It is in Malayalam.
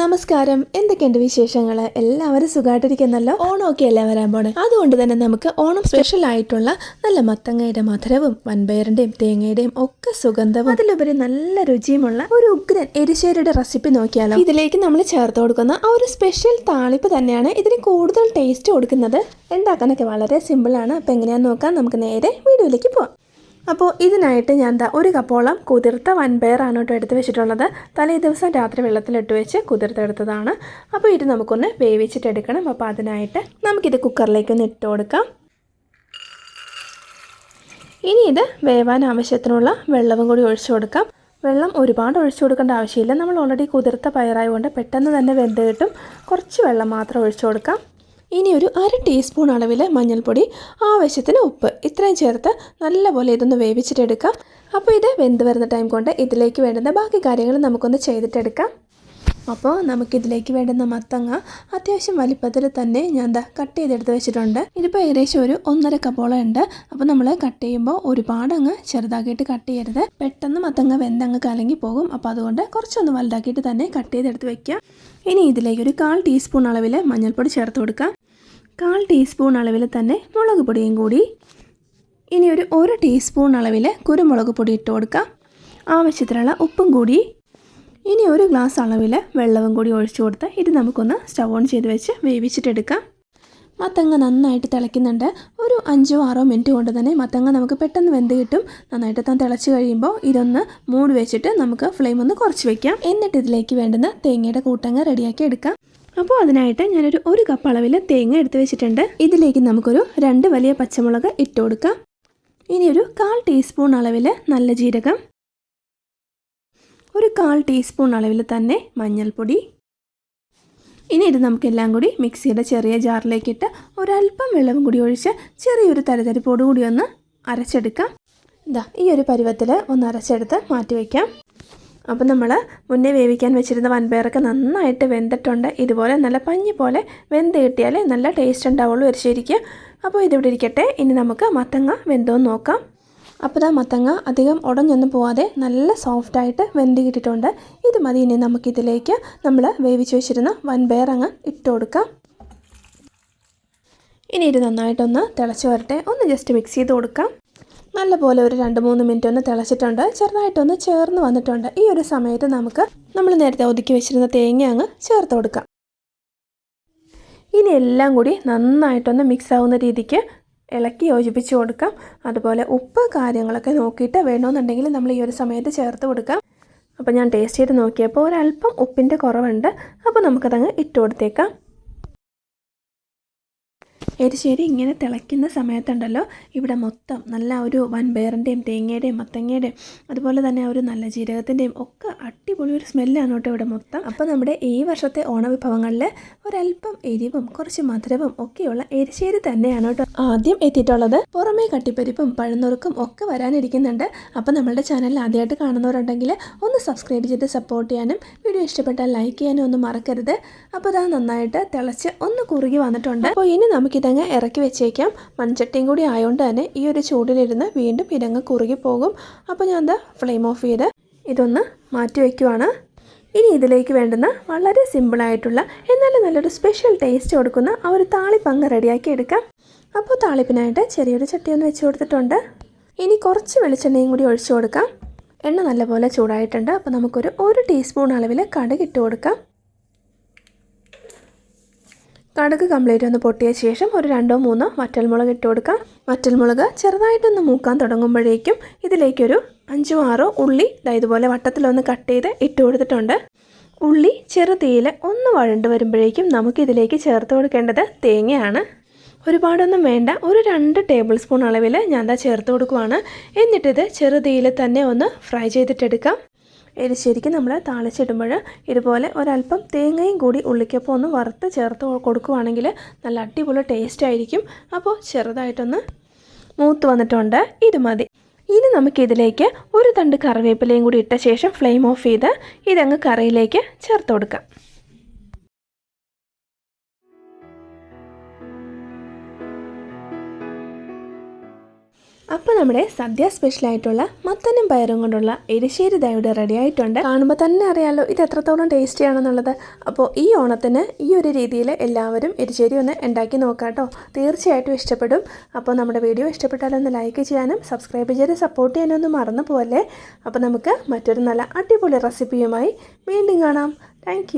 നമസ്കാരം. എന്തൊക്കെയുണ്ട് വിശേഷങ്ങൾ എല്ലാവരും സുഖമായിട്ടിരിക്കുന്നല്ലോ ഓണമൊക്കെ അല്ലേ വരാൻ പോണേ? അതുകൊണ്ട് തന്നെ നമുക്ക് ഓണം സ്പെഷ്യൽ ആയിട്ടുള്ള നല്ല മത്തങ്ങയുടെ മധുരവും വൻപയറിന്റെയും തേങ്ങയുടെയും ഒക്കെ സുഗന്ധവും അതിലുപരി നല്ല രുചിയുമുള്ള ഒരു ഉഗ്രൻ എരിശ്ശേരിയുടെ റെസിപ്പി നോക്കിയാലോ? ഇതിലേക്ക് നമ്മൾ ചേർത്ത് കൊടുക്കുന്ന ആ ഒരു സ്പെഷ്യൽ താളിപ്പ് തന്നെയാണ് ഇതിന് കൂടുതൽ ടേസ്റ്റ് കൊടുക്കുന്നത്. ഉണ്ടാക്കാനൊക്കെ വളരെ സിമ്പിളാണ്. അപ്പോൾ എങ്ങനെയാണെന്ന് നോക്കാം. നമുക്ക് നേരെ വീഡിയോയിലേക്ക് പോവാം. അപ്പോൾ ഇതിനായിട്ട് ഞാൻ എന്താ ഒരു കപ്പോളം കുതിർത്ത വൻപയറാണ് കേട്ടോ എടുത്ത് വെച്ചിട്ടുള്ളത്. തലേ ദിവസം രാത്രി വെള്ളത്തിലിട്ട് വെച്ച് കുതിർത്തെടുത്തതാണ്. അപ്പോൾ ഇത് നമുക്കൊന്ന് വേവിച്ചിട്ടെടുക്കണം അപ്പോൾ അതിനായിട്ട് നമുക്കിത് കുക്കറിലേക്ക് ഒന്ന് ഇട്ട് കൊടുക്കാം. ഇനി ഇത് വേവാൻ ആവശ്യത്തിനുള്ള വെള്ളവും കൂടി ഒഴിച്ചു കൊടുക്കാം. വെള്ളം ഒരുപാട് ഒഴിച്ചു കൊടുക്കേണ്ട ആവശ്യമില്ല. നമ്മൾ ഓൾറെഡി കുതിർത്ത പയറായതുകൊണ്ട് പെട്ടെന്ന് തന്നെ വെന്ത് കിട്ടും. കുറച്ച് വെള്ളം മാത്രം ഒഴിച്ചു കൊടുക്കാം. ഇനി ഒരു അര ടീസ്പൂൺ അളവിൽ മഞ്ഞൾപ്പൊടി ആവശ്യത്തിന് ഉപ്പ്. ഇത്രയും ചേർത്ത് നല്ലപോലെ ഇതൊന്ന് വേവിച്ചിട്ടെടുക്കാം. അപ്പോൾ ഇത് വെന്ത് വരുന്ന ടൈം കൊണ്ട് ഇതിലേക്ക് വേണ്ടുന്ന ബാക്കി കാര്യങ്ങൾ നമുക്കൊന്ന് ചെയ്തിട്ടെടുക്കാം. അപ്പോൾ നമുക്കിതിലേക്ക് വേണ്ടുന്ന മത്തങ്ങ അത്യാവശ്യം വലിപ്പത്തിൽ തന്നെ ഞാൻ എന്താ കട്ട് ചെയ്തെടുത്ത് വെച്ചിട്ടുണ്ട്. ഇതിപ്പോൾ ഏകദേശം ഒരു ഒന്നര കപ്പോളം ഉണ്ട്. അപ്പോൾ നമ്മൾ കട്ട് ചെയ്യുമ്പോൾ ഒരുപാട് അങ്ങ് ചെറുതാക്കിയിട്ട് കട്ട് ചെയ്യരുത്. പെട്ടെന്ന് മത്തങ്ങ വെന്തങ്ങ് കലങ്ങി പോകും. അപ്പോൾ അതുകൊണ്ട് കുറച്ചൊന്ന് വലുതാക്കിയിട്ട് തന്നെ കട്ട് ചെയ്തെടുത്ത് വെക്കുക ഇനി ഇതിലേക്ക് ഒരു കാൽ ടീസ്പൂൺ അളവിൽ മഞ്ഞൾപ്പൊടി ചേർത്ത് കൊടുക്കാം. കാൽ ടീസ്പൂൺ അളവിൽ തന്നെ മുളക് പൊടിയും കൂടി. ഇനി ഒരു ഒരു ടീസ്പൂൺ അളവിൽ കുരുമുളക് പൊടി ഇട്ട് കൊടുക്കാം. ആവശ്യത്തിനുള്ള ഉപ്പും കൂടി. ഇനി ഒരു ഗ്ലാസ് അളവിൽ വെള്ളവും കൂടി ഒഴിച്ചു കൊടുത്ത് ഇത് നമുക്കൊന്ന് സ്റ്റൗ ഓൺ ചെയ്ത് വെച്ച് വേവിച്ചിട്ടെടുക്കാം മത്തങ്ങ നന്നായിട്ട് തിളയ്ക്കുന്നുണ്ട്. ഒരു അഞ്ചോ ആറോ മിനിറ്റ് കൊണ്ട് തന്നെ മത്തങ്ങ നമുക്ക് പെട്ടെന്ന് വെന്ത് കിട്ടും. നന്നായിട്ട് താൻ തിളച്ച് കഴിയുമ്പോൾ ഇതൊന്ന് മൂടി വെച്ചിട്ട് നമുക്ക് ഫ്ലെയിം ഒന്ന് കുറച്ച് വെക്കാം. എന്നിട്ട് ഇതിലേക്ക് വേണ്ടുന്ന തേങ്ങയുടെ കൂട്ടങ്ങ റെഡിയാക്കി എടുക്കാം. അപ്പോൾ അതിനായിട്ട് ഞാനൊരു ഒരു കപ്പ് അളവിൽ തേങ്ങ എടുത്ത് വെച്ചിട്ടുണ്ട്. ഇതിലേക്ക് നമുക്കൊരു രണ്ട് വലിയ പച്ചമുളക് ഇട്ട് കൊടുക്കാം. ഇനി ഒരു കാൽ ടീസ്പൂൺ അളവിൽ നല്ല ജീരകം. ഒരു കാൽ ടീസ്പൂൺ അളവിൽ തന്നെ മഞ്ഞൾപ്പൊടി. ഇനി ഇത് നമുക്കെല്ലാം കൂടി മിക്സിയുടെ ചെറിയ ജാറിലേക്കിട്ട് ഒരല്പം വെള്ളവും കൂടി ഒഴിച്ച് ചെറിയൊരു തരിതരിപ്പോട് കൂടി ഒന്ന് അരച്ചെടുക്കാം. ഇതാ ഈ ഒരു പരുവത്തിൽ ഒന്ന് അരച്ചെടുത്ത് മാറ്റി വയ്ക്കാം അപ്പം നമ്മൾ മുന്നേ വേവിക്കാൻ വെച്ചിരുന്ന വൻപയറൊക്കെ നന്നായിട്ട് വെന്തിട്ടുണ്ട്. ഇതുപോലെ നല്ല പഞ്ഞി പോലെ വെന്ത് കിട്ടിയാലേ നല്ല ടേസ്റ്റ് ഉണ്ടാവുള്ളൂ ഒരുശരിക്ക് അപ്പോൾ ഇതിവിടെ ഇരിക്കട്ടെ. ഇനി നമുക്ക് മത്തങ്ങ വെന്തോന്ന് നോക്കാം. അപ്പോൾ ആ മത്തങ്ങ അധികം ഉടഞ്ഞൊന്നും പോവാതെ നല്ല സോഫ്റ്റായിട്ട് വെന്ത് കിട്ടിയിട്ടുണ്ട്. ഇത് മതി ഇനി നമുക്കിതിലേക്ക് നമ്മൾ വേവിച്ച് വെച്ചിരുന്ന വൻപയർ അങ്ങ് ഇട്ട് കൊടുക്കാം. ഇനി ഇത് നന്നായിട്ടൊന്ന് തിളച്ച് വരട്ടെ. ഒന്ന് ജസ്റ്റ് മിക്സ് ചെയ്ത് കൊടുക്കാം. നല്ലപോലെ ഒരു രണ്ട് മൂന്ന് മിനിറ്റ് ഒന്ന് തിളച്ചിട്ടുണ്ട്. ചെറുതായിട്ടൊന്ന് ചേർന്ന് വന്നിട്ടുണ്ട്. ഈ ഒരു സമയത്ത് നമുക്ക് നമ്മൾ നേരത്തെ ഒതുക്കി വെച്ചിരുന്ന തേങ്ങ അങ്ങ് ചേർത്ത് കൊടുക്കാം. ഇനി എല്ലാം കൂടി നന്നായിട്ടൊന്ന് മിക്സ് ആവുന്ന രീതിക്ക് ഇളക്കി യോജിപ്പിച്ച് കൊടുക്കാം. അതുപോലെ ഉപ്പ് കാര്യങ്ങളൊക്കെ നോക്കിയിട്ട് വേണമെന്നുണ്ടെങ്കിൽ നമ്മൾ ഈ ഒരു സമയത്ത് ചേർത്ത് കൊടുക്കാം. അപ്പോൾ ഞാൻ ടേസ്റ്റ് ചെയ്ത് നോക്കിയപ്പോൾ ഒരല്പം ഉപ്പിന്റെ കുറവുണ്ട്. അപ്പോൾ നമുക്കതങ്ങ് ഇട്ട് കൊടുത്തേക്കാം. എരിശ്ശേരി ഇങ്ങനെ തിളയ്ക്കുന്ന സമയത്തുണ്ടല്ലോ ഇവിടെ മൊത്തം നല്ല ഒരു വൻപയറിന്റെയും തേങ്ങയുടെയും മത്തങ്ങയുടെയും അതുപോലെ തന്നെ ഒരു നല്ല ജീരകത്തിന്റെയും ഒക്കെ അടിപൊളി ഒരു സ്മെല്ലാണ് കേട്ടോ ഇവിടെ മൊത്തം. അപ്പോൾ നമ്മുടെ ഈ വർഷത്തെ ഓണവിഭവങ്ങളിൽ ഒരല്പം എരിവും കുറച്ച് മധുരവും ഒക്കെയുള്ള എരിശ്ശേരി തന്നെയാണ് കേട്ടോ ആദ്യം എത്തിയിട്ടുള്ളത്. പുറമേ കട്ടിപ്പരിപ്പും പഴുന്നുറുക്കും ഒക്കെ വരാനിരിക്കുന്നുണ്ട്. അപ്പോൾ നമ്മളുടെ ചാനൽ ആദ്യമായിട്ട് കാണുന്നവരുണ്ടെങ്കിൽ ഒന്ന് സബ്സ്ക്രൈബ് ചെയ്ത് സപ്പോർട്ട് ചെയ്യാനും വീഡിയോ ഇഷ്ടപ്പെട്ടാൽ ലൈക്ക് ചെയ്യാനും ഒന്നും മറക്കരുത്. അപ്പോൾ അത് നന്നായിട്ട് തിളച്ച് ഒന്ന് കുറുകി വന്നിട്ടുണ്ട്. അപ്പോൾ ഇനി നമുക്കിതങ്ങ് ഇറക്കി വെച്ചേക്കാം. മൺചട്ടിയും കൂടി ആയതുകൊണ്ട് തന്നെ ഈ ഒരു ചൂടിലിരുന്ന് വീണ്ടും ഇരങ്ങ് കുറുകി പോകും. അപ്പോൾ ഞാൻ എന്താ ഫ്ലെയിം ഓഫ് ചെയ്ത് ഇതൊന്ന് മാറ്റി വയ്ക്കുവാണ് ഇനി ഇതിലേക്ക് വേണ്ടുന്ന വളരെ സിമ്പിളായിട്ടുള്ള എന്നാലും നല്ലൊരു സ്പെഷ്യൽ ടേസ്റ്റ് കൊടുക്കുന്ന ആ ഒരു താളിപ്പങ്ങ് റെഡിയാക്കി എടുക്കാം. അപ്പോൾ താളിപ്പിനായിട്ട് ചെറിയൊരു ചട്ടി ഒന്ന് വെച്ച് കൊടുത്തിട്ടുണ്ട്. ഇനി കുറച്ച് വെളിച്ചെണ്ണയും കൂടി ഒഴിച്ചു കൊടുക്കാം. എണ്ണ നല്ലപോലെ ചൂടായിട്ടുണ്ട്. അപ്പോൾ നമുക്കൊരു ഒരു ടീസ്പൂൺ അളവിൽ കടുക് ഇട്ട് കൊടുക്കാം. കടുക് കംപ്ലീറ്റ് ഒന്ന് പൊട്ടിയ ശേഷം ഒരു രണ്ടോ മൂന്നോ വറ്റൽമുളക് ഇട്ട് കൊടുക്കാം. വറ്റൽമുളക് ചെറുതായിട്ടൊന്ന് മൂക്കാൻ തുടങ്ങുമ്പോഴേക്കും ഇതിലേക്കൊരു അഞ്ചോ ആറോ ഉള്ളി ഇതുപോലെ വട്ടത്തിലൊന്ന് കട്ട് ചെയ്ത് ഇട്ട് കൊടുത്തിട്ടുണ്ട്. ഉള്ളി ചെറുതീയിൽ ഒന്ന് വഴണ്ട് വരുമ്പോഴേക്കും നമുക്ക് ഇതിലേക്ക് ചേർത്ത് കൊടുക്കേണ്ടത് തേങ്ങയാണ്. ഒരുപാടൊന്നും വേണ്ട. ഒരു രണ്ട് ടേബിൾ സ്പൂൺ അളവിൽ ഞാൻ ദാ ചേർത്ത് കൊടുക്കുവാണ്. എന്നിട്ടിത് ചെറുതീയിൽ തന്നെ ഒന്ന് ഫ്രൈ ചെയ്തിട്ടെടുക്കാം. എരിശ്ശേരിക്ക് നമ്മൾ താളിച്ചിടുമ്പോൾ ഇതുപോലെ ഒരല്പം തേങ്ങയും കൂടി ഉള്ളിക്കപ്പം ഒന്ന് വറുത്ത് ചേർത്ത് കൊടുക്കുവാണെങ്കിൽ നല്ല അടിപൊളി ടേസ്റ്റ് ആയിരിക്കും. അപ്പോൾ ചെറുതായിട്ടൊന്ന് മൂത്ത് വന്നിട്ടുണ്ട്. ഇത് മതി. ഇനി നമുക്കിതിലേക്ക് ഒരു തണ്ട് കറിവേപ്പിലയും കൂടി ഇട്ട ശേഷം ഫ്ലെയിം ഓഫ് ചെയ്ത് ഇതങ്ങ് കറിയിലേക്ക് ചേർത്ത് കൊടുക്കാം. അപ്പോൾ നമ്മുടെ സദ്യ സ്പെഷ്യലായിട്ടുള്ള മത്തനും പയറും കൊണ്ടുള്ള എരിശ്ശേരി ദാ ഇവിടെ റെഡി ആയിട്ടുണ്ട്. കാണുമ്പോൾ തന്നെ അറിയാലോ ഇത് എത്രത്തോളം ടേസ്റ്റി ആണെന്നുള്ളത്. അപ്പോൾ ഈ ഓണത്തിന് ഈ ഒരു രീതിയിൽ എല്ലാവരും എരിശ്ശേരി ഒന്ന് ഉണ്ടാക്കി നോക്കാം കേട്ടോ തീർച്ചയായിട്ടും ഇഷ്ടപ്പെടും. അപ്പോൾ നമ്മുടെ വീഡിയോ ഇഷ്ടപ്പെട്ടാലൊന്ന് ലൈക്ക് ചെയ്യാനും സബ്സ്ക്രൈബ് ചെയ്ത് സപ്പോർട്ട് ചെയ്യാനൊന്നും മറന്നു പോലെ അപ്പോൾ നമുക്ക് മറ്റൊരു നല്ല അടിപൊളി റെസിപ്പിയുമായി വീണ്ടും കാണാം. താങ്ക്